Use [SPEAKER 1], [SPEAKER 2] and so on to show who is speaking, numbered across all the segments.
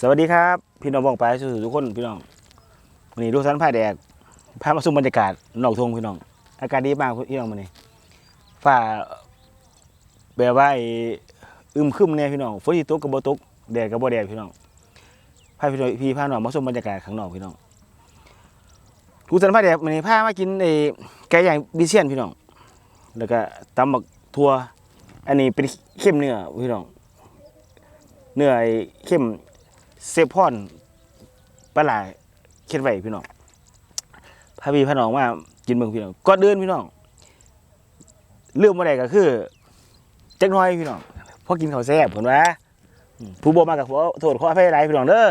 [SPEAKER 1] สวัสดีครับ พี่น้องบองไปสู่ทุกคนพี่น้องวันนี้ลูกสันผ้าแดกพามาสุ่มบรรยากาศนอกทงพี่น้อง อากาศดีมากพี่น้องวันนี้ฝ้าแบบว่าอึมครึมเนี่ยพี่น้องฝนที่ตกกับบ่ตกแดดกับบ่แดดพี่น้องพาพี่น้องพี่พาน้องมาสุ่มบรรยากาศข้างนอกพี่น้องลูกสันผ้าแดกวันนี้พามากินไอ้ไก่ย่างบิเซียนพี่น้อง แล้วก็ตำบักทั่วอันนี้เป็นเข้มเนื้อพี่น้อง เนื้อเข้ม เซฟพอนปลาไหลาเค็ดไว้พี่น้องพาพี่พาน้องมากินเบิ่งพี่น้องก่อนเดินพี่น้องเรื่องมาได้ก็คือจักหน้อยพี่น้องพอกินข้าวแซ่บผลว่าอืมผู้บ่มากับขอโทษขออภัยหลายพี่น้องเด้อ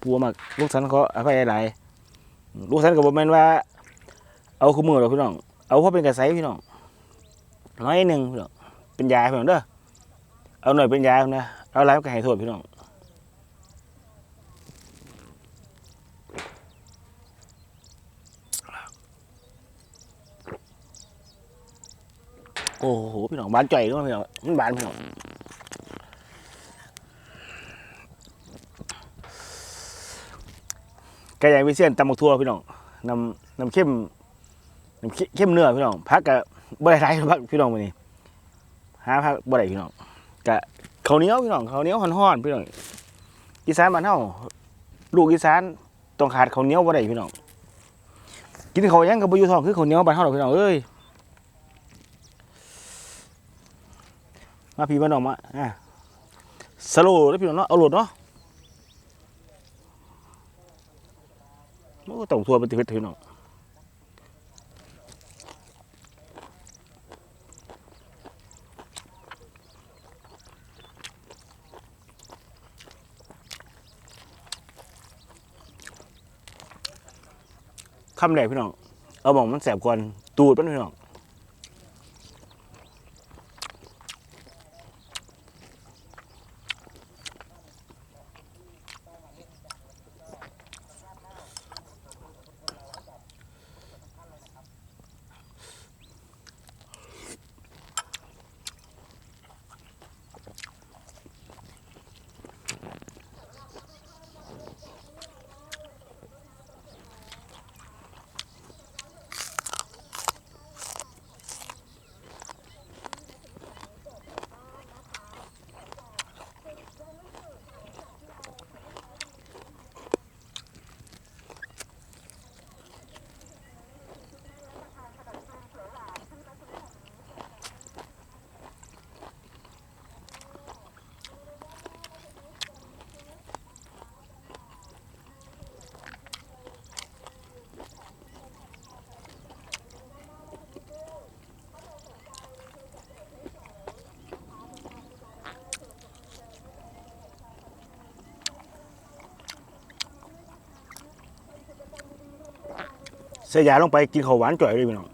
[SPEAKER 1] ผู้บ่มาลูกสันขออภัยหลายลูกสันก็บ่แม่นว่า เอาคู่มือหรอกพี่น้อง เอาพอเป็นกระไสพี่น้องน้อยหนึงพี่น้องเป็นยาพี่น้องเด้อเอาหน่อยเป็นยานะเอาหลายก็ให้โทษพี่น้อง โอ้โหพี่น้องบานจ่อยด้วยพี่น้องมันบานพี่น้องไก่ย่างวิเชียนตำบักทั่วพี่น้องนำนำเข้มนำเข้มเนื้อพี่น้องพักกับบ่ได้ไรพักพี่น้องวันนี้หาพักบ่ได้พี่น้องกะเขาเนี้ยพี่น้องเขาเนี้ยห่อนๆพี่น้องอีสานบ้านเฮาลูกอีสานต้องขาดเขาเนี้ยวบ่ได้พี่น้องกินข้ายังกับบ่อยู่ท้องคือข้าเนี้ยวบ้านเฮาดอกพี่น้องเอ้ย มาพี่มาน้องมาอะสโลว์แล้วพี่น้องเนาะเอาโหลดเนาะโอ้ต้องทัวร์ปฏิเพี่น้องคำแรกพี่น้อง เอาบอกมันแสบก่อนตูดมันพี่น้อง เสียยาลงไปกินข้าวหวานจ่อยเลยพี่น้อง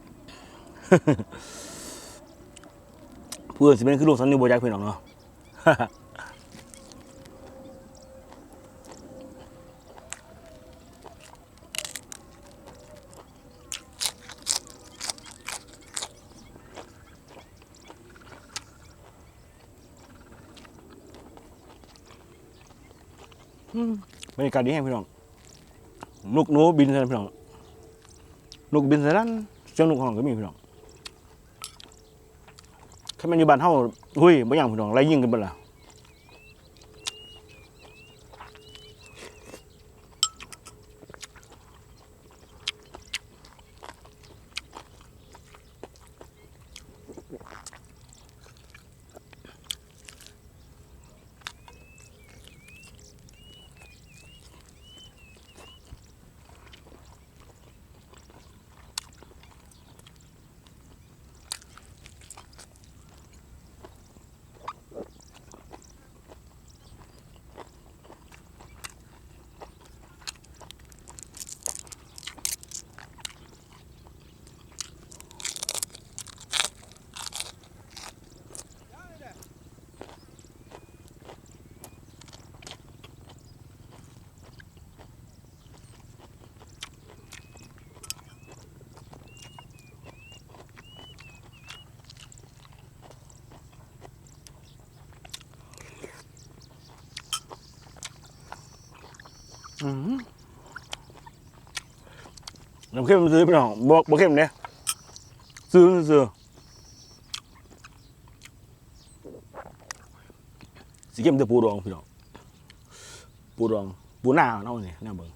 [SPEAKER 1] เพื่อนสิเป็นคือลูกสันนิบจักพี่น้องเนาะบรรยากาศดีแห้งพี่น้องนกหนูบินใส่พี่น้อง นกบินส่ด้านเสียงนกของก็มีพี่น้องแค่มันอยู่บ้านเฮาหุ้ยบ่อย่างพี่น้องไรยิ่งกันเบิดล่ะ น้ำเข้มซื้อพี่น้องบ่บ่เข้มเนี่ยซื้อซื้อสีเข้มจะปูดองพี่น้องปูดองปูหน้าเนาะนี่หน้าเบิ่ง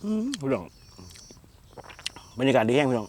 [SPEAKER 1] พี่น้องบรรยากาศดีแห้งพี่น้อง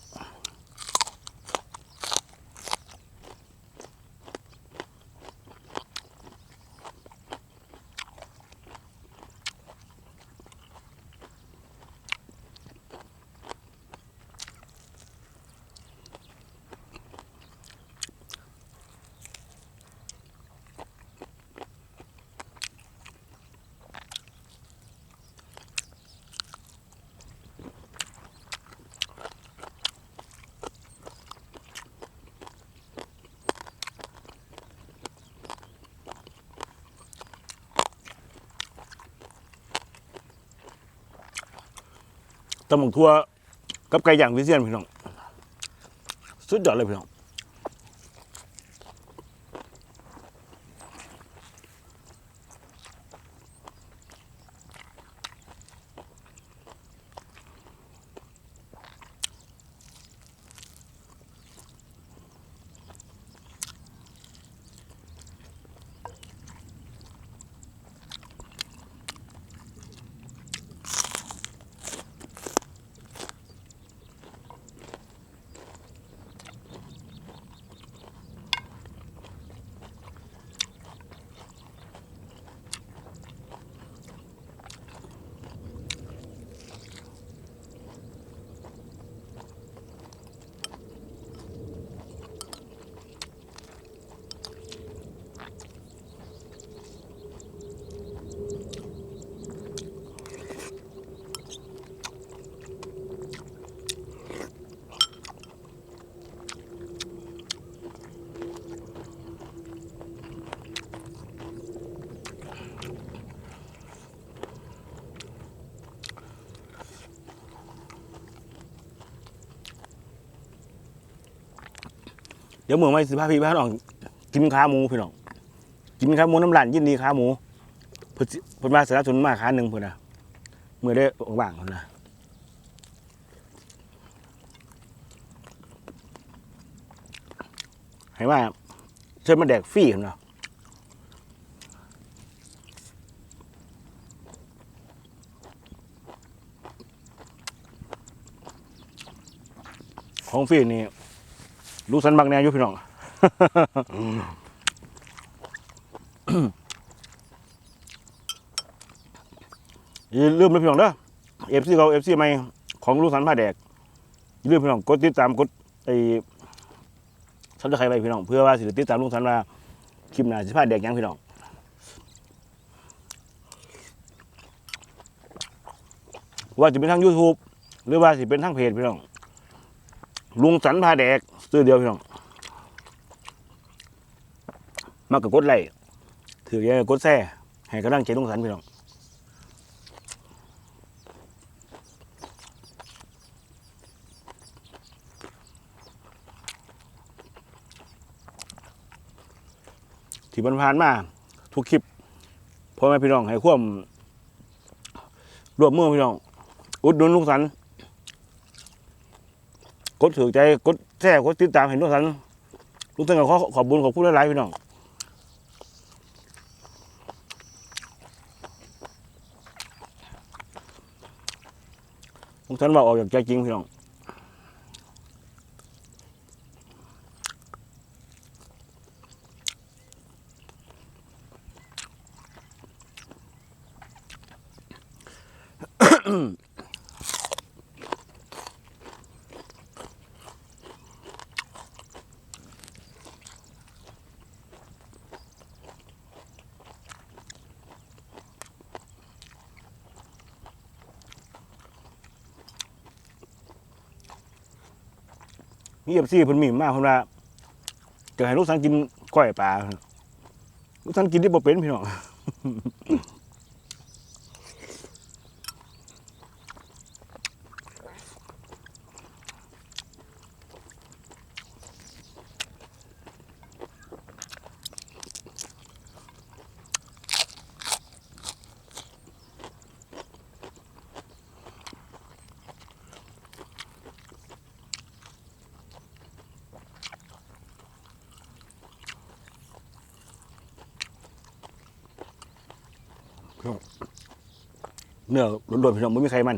[SPEAKER 1] ตำบักทั่วกับไก่ย่างวิเศษพี่น้อง สุดยอดเลยพี่น้อง ยวเมื่อไม่สิพาพี่พาน้องกินขาหมูพี่น้องกินขาหมูน้ำหลานยินดีขาหมูเพิ่นสิเพิ่นมาสนับสนมาขาหนึ่งเพิ่นน่ะเมื่อได้ว่างๆเพิ่นนะให้ว่าเชิญมาแดกฟรีเพิ่นน่ะของฟรีนี่ ลูกสันบักแนวอยู่พี่น้องอย่าลืมนะพี่น้องเด้อเอฟซีเราเอฟซีใหม่ของลูกสันผ้าแดกอย่าลืมพี่น้องกดติดตามกดไอ้ซับสไครต์ไปพี่น้องเพื่อว่าสิติดตามลูกสันว่าคลิปหน้าสิผ้าแดกยังพี่น้องว่าจะเป็นทาง YouTube หรือว่าสิเป็นทางเพจพี่น้อง ลุงสันพาแดกซื้อเดียวพี่น้องมากกับกดไลค์ถือแย่กดแซ่ให้กำลังใจลุงสันพี่น้องที่มันผ่านมาทุกคลิปพ่อแม่พี่น้องให้ควมรวมมือพี่น้อง อุดหนุนลุงสัน กดถือใจกดแท้กดติดตามเห็นทุกท่านทุกท่านก็ขอขอบบุญขอบคุณหลายๆพี่น้องทุกท่านบอกออกจากใจจริงพี่น้อง มีเอฟซีเพิ่นมีมากเพิ่นว่าจะให้ลูกสังกินก้อยปลาลูกสังกินที่บ่เป็นพี่น้อง เนื้อล้วนๆพี่น้องไม่มีใครมัน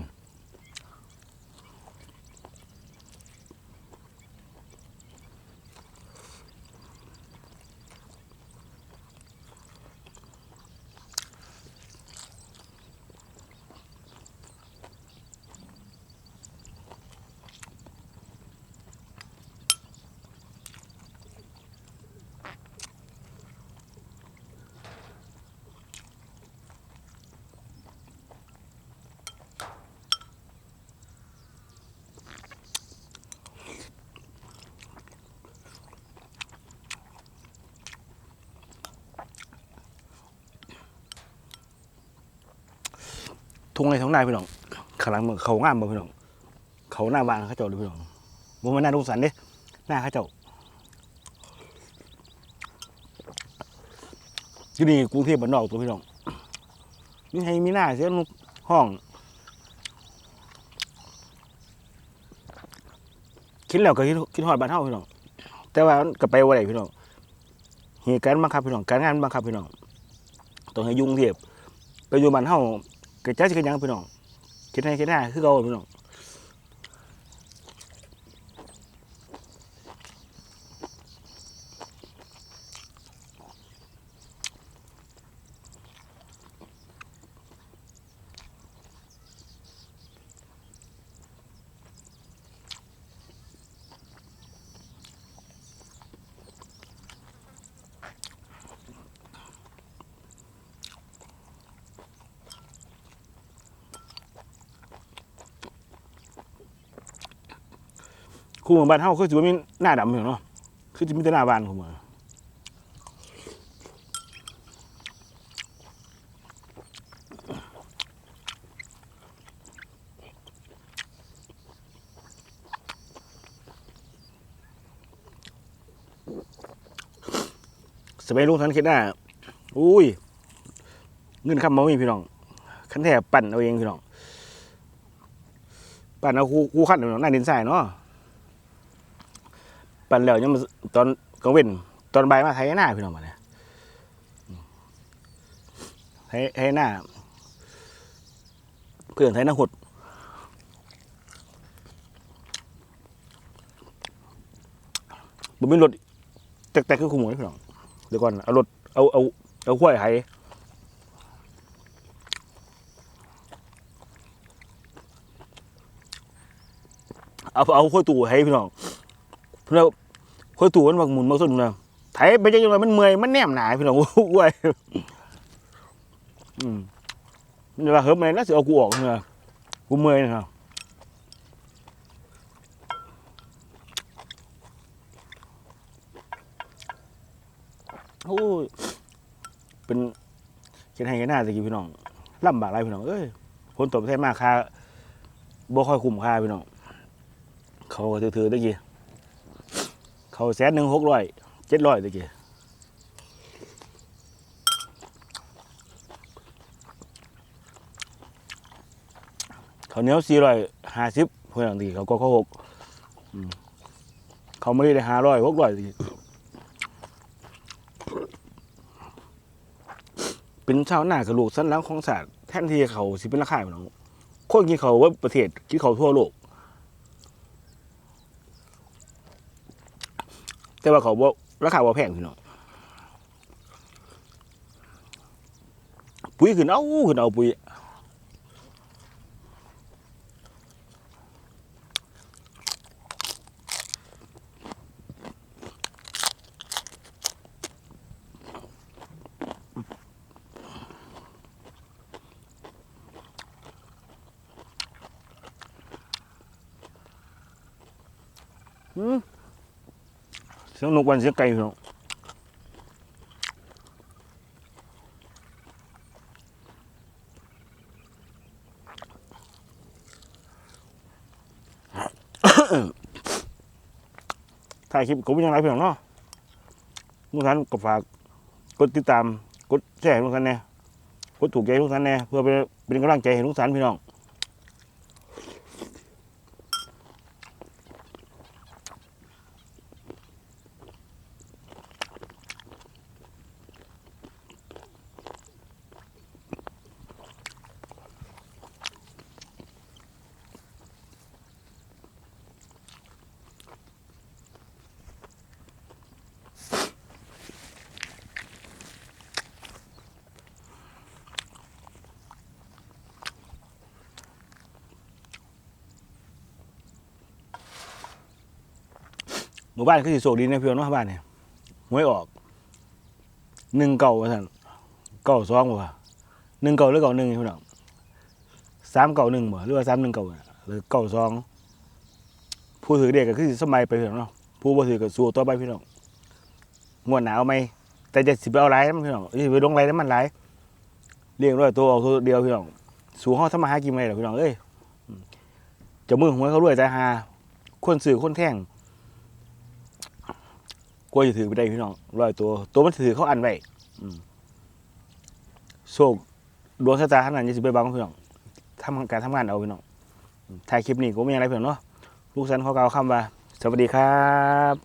[SPEAKER 1] ทุ่งในท้องนาพี่น้องขางหลังมันเขางามบ่พี่น้อง เขาหน้าบานเขาเจ้าเลยพี่น้องบ่ม่นหน้าลุงสันเด้หน้าเขาเจ้าที่นี่กรุงเทพบ้านนอกตัวพี่น้องมีให้มีหน้าเสียลูกห้องคิดแล้วก็คิดคิดฮอดบ้านเฮาพี่น้องแต่ว่ามันก็ไปบ่ได้พี่น้องเหตุการณ์บังคับพี่น้องการงานบังคับพี่น้องต้องให้ยุ่งเทพไปอยู่บ้านเฮา ก็จ้าสิกันยังพี่น้องคิดให้คิดหน้าคือเราพี่น้อง คู่เมืองบ้านเฮาคือสิบ่มีหน้าดำอยู่เนาะคือสิมีแต่หน้าบ้านคู่เมืองสมัยลุงทันคิดหน้าอุ้ย เงินคำบ่มีพี่น้องคันแท้ปั่นเอาเองพี่น้อง ปั่นเอาคู่คู่ขั้นพี่น้องหน้าดินทรายเนาะ ปั่นแล้วยังมาตอนกลางเว้นตอนใบายมาไทยหน้าพี่น้องมาเนี่ยไทยไทยหน้า เพื่อนไทยหน้าหดบุมีรถแต่แต่คือขโมยพี่น้องเดี๋ยวก่อนเอารถเอาเอาเอาขั้วไทยเอาเอาขั้วตู่ให้พี่น้อง เพื่อค่อยตู่มันบักหมุนบักสุดนะไถไปจังไงมันเมื่อยมันแนมหนาพี่น้องอ้วยอืมนี่ว่าเฮ้ยมันน่าสิเอากูออกเนี่ยกูเมื่อยนะครับโอ้ยเป็นเขียนให้กันหน้าตะกี้พี่น้องลำบากไรพี่น้องเอ้ยผลตอบแทนมากค่าบ่ค่อยคุ้มค่าพี่น้องเขาก็ถือๆตะกี้ เขาแสนหนึ่งหกร้อยเจ็ดร้อยตะกี้เขาเนี้ยสี่ร้อยห้าสิบเพื่อนตะกี้เขาก็เขาหกเขาไม่ได้ห้าร้อยหกร้อยตะกี้เป็นชาวหน้ากระลูกสั้นหแล้วของศาสตร์แทนที่เขาสิเป็นราคาพี่น้องคนกินเขาว่าประเทศกินเขาทั่วโลก แต่ว่าเขาบอกราคาบ่แพงพี่น้องปุ๋ยขึ้นเอาขึ้นเอาปุ๋ยอืม สียงนกวันเสียงไก่พี่น้องถ่ายคลิปก็ไม่ยังไรพี่น้องเนาะทุกท่านก็ฝากกดติดตาม กดแชร์ให้ทุกท่านแน่กดถูกใจทุกท่านแน่เพื่อเป็นเป็นกำลังใจให้ทุกท่านพี่น้อง มู่บ้านคือสิโศกดีในเพียงเนาบ้านเนี่ยหวยออกหนึ่งเก่าท่านเก่าสองบ่ว่าหนึ่งเก่าหรือเก่าหนึ่งพี่น้องสามเก่าหนึ่งบ่หรือว่าสามหนึ่งเก่าหรือเก่าสองผู้ถือเด็กก็คือสิสมัยไปพี่น้องเนาะผู้บ่ถือก็สู้ต่อไปพี่น้องงวดหนาวไหมแต่จะสิไปเอาไรพี่น้องสิไปลงไรน้ำมันไรเลี้ยงด้วยตัวออกตัวเดียวพี่น้องสู่ห้องทำมาหากินไม่ได้หรอพี่น้องเอ้ยอืมเจะมือหวยเขารวยใจหาคนสื่อคนแท่ง กลัวจะถือไปได้พี่น้องร้อยตัว ตัวมันถือเขาอันไว้โชคดวงชะตาขนาดนี้สิไปบังพี่น้องทำการทำงานเอาพี่น้องถ่ายคลิปนี้ก็ไม่ยังไรพี่น้องเนาะลูกสันเขาเก่าคำว่า สวัสดีครับ